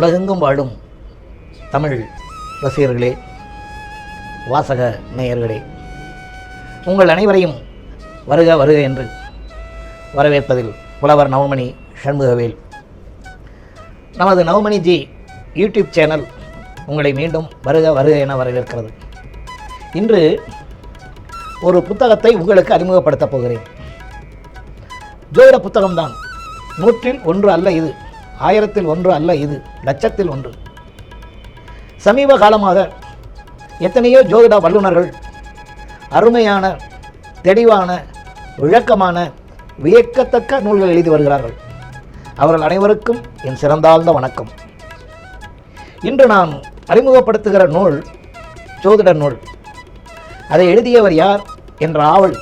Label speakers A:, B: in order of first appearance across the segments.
A: உலகெங்கும் வாழும் தமிழ் ரசிகர்களே வாசக நேயர்களே உங்கள் அனைவரையும் வருக வருக என்று வரவேற்பதில் புலவர் நவமணி சண்முகவேல். நமது நவமணி ஜி யூடியூப் சேனல் உங்களை மீண்டும் வருக வருக என வரவேற்கிறது. இன்று ஒரு புத்தகத்தை உங்களுக்கு அறிமுகப்படுத்தப் போகிறேன். ஜோதிட புத்தகம்தான். நூற்றில் ஒன்று அல்ல இது. ஆயிரத்தில் ஒன்று அல்ல இது லட்சத்தில் ஒன்று. சமீப காலமாக எத்தனையோ ஜோதிட வல்லுநர்கள் அருமையான தெளிவான விளக்கமான வியக்கத்தக்க நூல்கள் எழுதி வருகிறார்கள். அவர்கள் அனைவருக்கும் என் சிறந்தாழ்ந்த வணக்கம். இன்று நான் அறிமுகப்படுத்துகிற நூல் ஜோதிட நூல். அதை எழுதியவர் யார் என்ற ஆவல்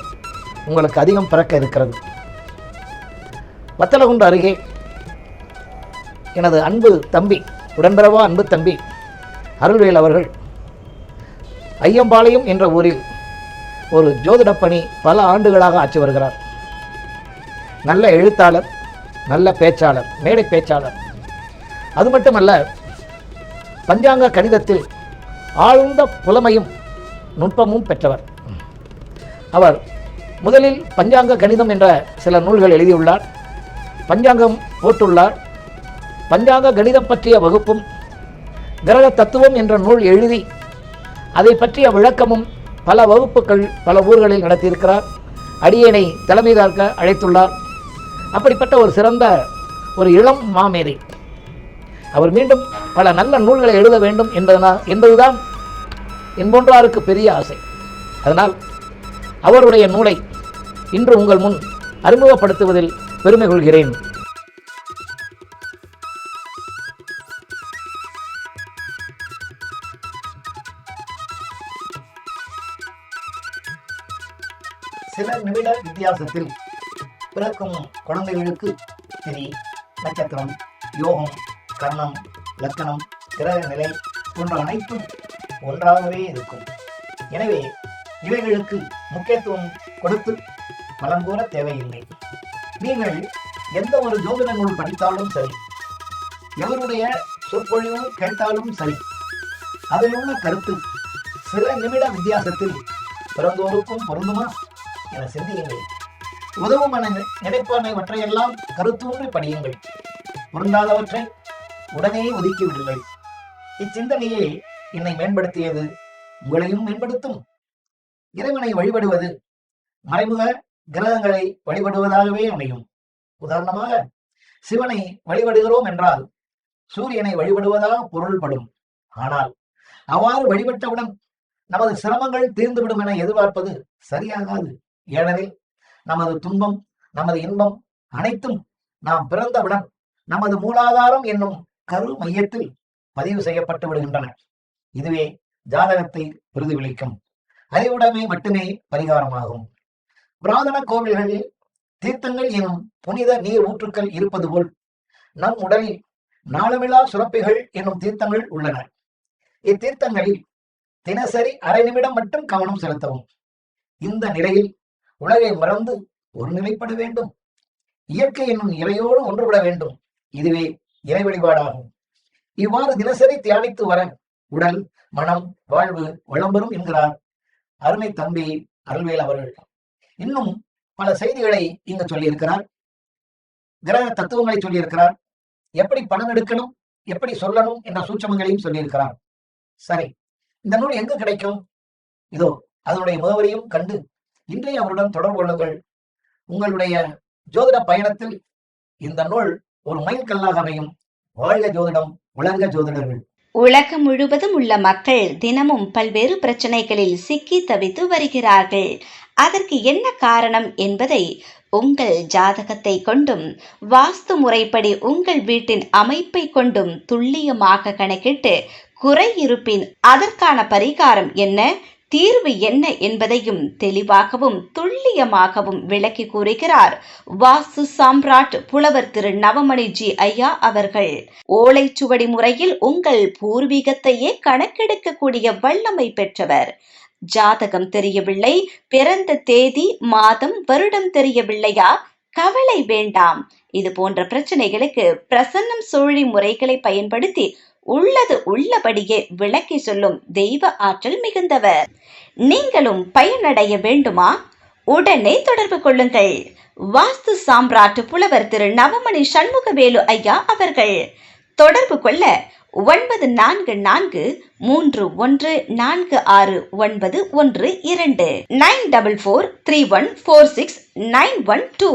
A: உங்களுக்கு அதிகம் பிறக்க இருக்கிறது. வத்தலகுண்டு அருகே எனது அன்பு தம்பி உடன்பிறவா அன்பு தம்பி அருள்வேல் அவர்கள் ஐயம்பாளையம் என்ற ஊரில் ஒரு ஜோதிடப்பணி பல ஆண்டுகளாக ஆற்றி வருகிறார். நல்ல எழுத்தாளர் நல்ல பேச்சாளர் மேடை பேச்சாளர். அது மட்டுமல்ல பஞ்சாங்க கணிதத்தில் ஆழ்ந்த புலமையும் நுட்பமும் பெற்றவர். அவர் முதலில் பஞ்சாங்க கணிதம் என்ற சில நூல்கள் எழுதியுள்ளார் பஞ்சாங்கம் போட்டுள்ளார் பஞ்சாங்க கணிதம் பற்றிய வகுப்பும் கிரக தத்துவம் என்ற நூல் எழுதி அதை பற்றிய விளக்கமும் பல வகுப்புகள் பல ஊர்களில் நடத்தியிருக்கிறார். அடியேனை தலைமை தாக்க அழைத்துள்ளார். அப்படிப்பட்ட ஒரு சிறந்த ஒரு இளம் மாமேதை. அவர் மீண்டும் பல நல்ல நூல்களை எழுத வேண்டும் என்பதனா என்பதுதான் என் போன்றாருக்கு பெரிய ஆசை. அதனால் அவருடைய நூலை இன்று உங்கள் முன் அறிமுகப்படுத்துவதில் பெருமை கொள்கிறேன். சில நிமிட வித்தியாசத்தில் பிறக்கும் குழந்தைகளுக்கு திரி நட்சத்திரம் யோகம் கர்ணம் லக்கணம் கிரக நிலை போன்ற அனைத்தும் ஒன்றாகவே இருக்கும். எனவே இவைகளுக்கு முக்கியத்துவம் கொடுத்து பலன் கூற தேவையில்லை. நீங்கள் எந்த ஒரு ஜோதிட நூல் படித்தாலும் சரி எவருடைய சொற்பொழிவு கேட்டாலும் சரி அதில் உள்ள கருத்து சில நிமிட வித்தியாசத்தில் பிறந்தோருக்கும் பொருந்துமா? என சிந்தியுங்கள். உதவும் என நினைப்பானவற்றையெல்லாம் கருத்தூன்றி படியுங்கள் பொருந்தாதவற்றை உடனே ஒதுக்கி விடுங்கள் இச்சிந்தனையே என்னை மேம்படுத்தியது உங்களையும் மேம்படுத்தும். இறைவனை வழிபடுவது மறைமுக கிரகங்களை வழிபடுவதாகவே அமையும். உதாரணமாக சிவனை வழிபடுகிறோம் என்றால் சூரியனை வழிபடுவதாக பொருள்படும். ஆனால் அவ்வாறு வழிபட்டவுடன் நமது சிரமங்கள் தீர்ந்துவிடும் என எதிர்பார்ப்பது சரியாகாது. ஏனெனில் நமது துன்பம் நமது இன்பம் அனைத்தும் நாம் பிறந்தவுடன் நமது மூலாதாரம் என்னும் கரு மையத்தில் பதிவு செய்யப்பட்டு விடுகின்றன. இதுவே ஜாதகத்தை பிரதிபலிக்கும் அறிவுடைமை மட்டுமே பரிகாரமாகும். புராதன கோவில்களில் தீர்த்தங்கள் எனும் புனித நீர் ஊற்றுக்கள் இருப்பது போல் நம் உடலில் நாளமிலா சுரப்பிகள் என்னும் தீர்த்தங்கள் உள்ளன. இத்தீர்த்தங்களில் தினசரி அரை நிமிடம் மட்டும் கவனம் செலுத்தவும். இந்த நிலையில் உலகை மறந்து ஒரு நிலைப்பட வேண்டும். இயற்கை என்னும் இறையோடு ஒன்றுபட வேண்டும். இதுவே இறை வழிபாடாகும். இவ்வாறு தினசரி தியானித்து வர உடல் மனம் வாழ்வு வளம்பெறும் என்கிறார் அருமை தம்பி அருள்வேல் அவர்கள். இன்னும் பல செய்திகளை இங்கு சொல்லியிருக்கிறார். கிரக தத்துவங்களை சொல்லியிருக்கிறார். எப்படி பணம் எடுக்கணும் எப்படி சொல்லணும் என்ற சூட்சமங்களையும் சொல்லியிருக்கிறார். சரி இந்த நூல் எங்கு கிடைக்கும்? இதோ அதனுடைய முகவரியும் கண்டு இன்றைய அவருடன் தொடர்பு கொள்ளுங்கள். உங்களுடைய ஜோதிட பயணத்தில் இந்த நூல் ஒரு மைல்கல்லாக அமையும். வாழ்க ஜோதிடம் உலக ஜோதிடர்கள்.
B: உலகம் முழுவதும் உள்ள மக்கள் தினமும் பல்வேறு பிரச்சனைகளில் சிக்கி தவித்து வருகிறார்கள். அதற்கு என்ன காரணம் என்பதை உங்கள் ஜாதகத்தை கொண்டும் வாஸ்து முறைப்படி உங்கள் வீட்டின் அமைப்பை கொண்டும் துல்லியமாக கணக்கிட்டு குறை இருப்பின் அதற்கான பரிகாரம் என்ன? தீர்வு என்ன என்பதையும் தெளிவாகவும் துல்லியமாகவும் விளக்கி கூறுகிறார். வாசு சாம்ராட் புலவர் திரு நவமணி ஜி ஐயா அவர்கள். ஓலைச்சுவடி முறையில் உங்கள் பூர்வீகத்தையே கணக்கெடுக்கக்கூடிய வல்லமை பெற்றவர். ஜாதகம் தெரியவில்லை பிறந்த தேதி மாதம் வருடம் தெரியவில்லையா? கவலை வேண்டாம். இது போன்ற பிரச்சனைகளுக்கு பிரசன்னம் சூழி முறைகளை பயன்படுத்தி உள்ளது உள்ளபடியே விளக்கி சொல்லும் தெய்வ ஆற்றல் மிகுந்தவர். நீங்களும் பயனடைய வேண்டுமா? உடனே தொடர்பு கொள்ளுங்கள். வாஸ்து சாம்ராட் புலவர் திரு நவமணி சண்முகவேலு ஐயா அவர்கள். தொடர்பு கொள்ள ஒன்பது நான்கு நான்கு மூன்று ஒன்று நான்கு ஆறு ஒன்பது ஒன்று இரண்டு. Nine double four three one four six nine one two.